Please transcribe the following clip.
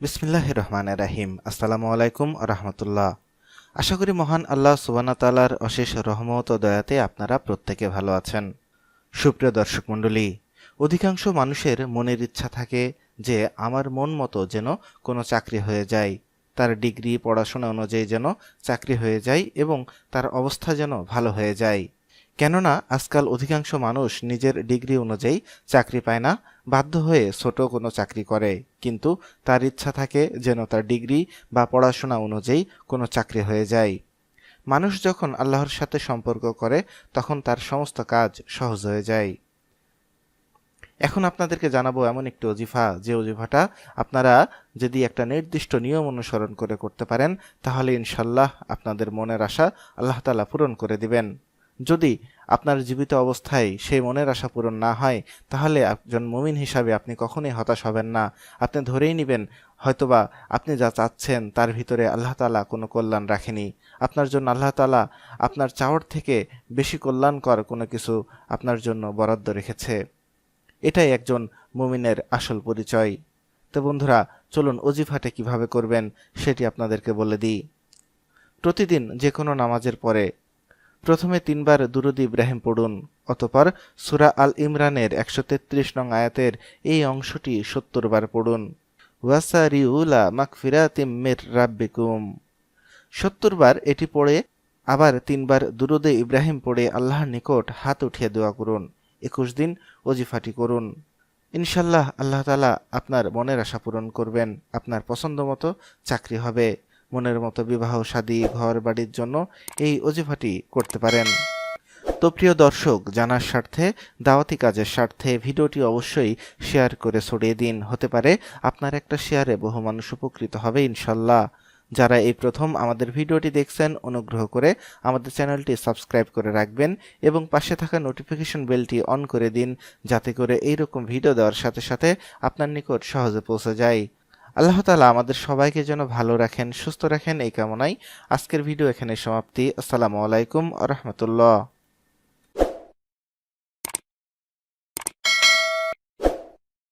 বিসমিল্লাহ রহমান রাহিম। আসসালামু আলাইকুম রহমতুল্লাহ। আশা করি মহান আল্লাহ সুবানা তালার অশেষ রহমত ও দয়াতে আপনারা প্রত্যেকে ভালো আছেন। সুপ্রিয় দর্শক মণ্ডলী, অধিকাংশ মানুষের মনের ইচ্ছা থাকে যে আমার মন মতো যেন কোনো চাকরি হয়ে যায়, তার ডিগ্রি, পড়াশোনা অনুযায়ী যেন চাকরি হয়ে যায় এবং তার অবস্থা যেন ভালো হয়ে যায়। কেননা আজকাল অধিকাংশ মানুষ নিজের ডিগ্রি অনুযায়ী চাকরি পায় না, বাধ্য হয়ে ছোট কোনো চাকরি করে। কিন্তু তার ইচ্ছা থাকে যেন তার ডিগ্রি বা পড়াশোনা অনুযায়ী কোনো চাকরি হয়ে যায়। মানুষ যখন আল্লাহর সাথে সম্পর্ক করে, তখন তার সমস্ত কাজ সহজ হয়ে যায়। এখন আপনাদেরকে জানাব এমন একটি অজিফা, যে অজিফাটা আপনারা যদি একটা নির্দিষ্ট নিয়ম অনুসরণ করে করতে পারেন, তাহলে ইনশাল্লাহ আপনাদের মনের আশা আল্লাহ তালা পূরণ করে দিবেন। যদি আপনার জীবিত অবস্থায় সেই মনের আশা পূরণ না হয়, তাহলে একজন মুমিন হিসাবে আপনি কখনোই হতাশ হবেন না। আপনি ধরেই নেবেন, হয়তোবা আপনি যা চাচ্ছেন তার ভিতরে আল্লাহ তালা কোনো কল্যাণ রাখেনি। আপনার জন্য আল্লাহ তালা আপনার চাওয়ার থেকে বেশি কল্যাণকর কোনো কিছু আপনার জন্য বরাদ্দ রেখেছে। এটাই একজন মুমিনের আসল পরিচয়। তো বন্ধুরা, চলুন অজিফাটে কীভাবে করবেন সেটি আপনাদেরকে বলে দিই। প্রতিদিন যে কোনো নামাজের পরে প্রথমে তিনবার দুরুদ ইব্রাহিম পড়ুন, অতপর সুরা আল ইমরানের একশো তেত্রিশ নং আয়াতের এই অংশটি সত্তর বার পড়ুন। ওয়াসারিউলা মাকফিরাতিম মির রাব্বিকুম। সত্তর বার এটি পড়ে আবার তিনবার দুরুদে ইব্রাহিম পড়ে আল্লাহর নিকট হাত উঠিয়ে দোয়া করুন, একুশ দিন অজিফাটি করুন। ইনশাল্লাহ আল্লাহ তালা আপনার মনের আশা পূরণ করবেন, আপনার পছন্দ মতো চাকরি হবে। মনের মতো বিবাহ, শাদী, ঘর, বাড়ির জন্য এই অজিফাটি করতে পারেন। তো প্রিয় দর্শক, জানার স্বার্থে, দাওয়াতি কাজের স্বার্থে ভিডিওটি অবশ্যই শেয়ার করে ছড়িয়ে দিন। হতে পারে আপনার একটা শেয়ারে বহু মানুষ উপকৃত হবে, ইনশাল্লাহ। যারা এই প্রথম আমাদের ভিডিওটি দেখছেন, অনুগ্রহ করে আমাদের চ্যানেলটি সাবস্ক্রাইব করে রাখবেন এবং পাশে থাকা নোটিফিকেশন বেলটি অন করে দিন, যাতে করে এইরকম ভিডিও দেওয়ার সাথে সাথে আপনার নিকট সহজে পৌঁছে যায়। আল্লাহ তালা আমাদের সবাইকে যেন ভালো রাখেন, সুস্থ রাখেন, এই কামনাই আজকের ভিডিও এখানে সমাপ্তি। আসসালামু আলাইকুম রহমতুল্লাহ।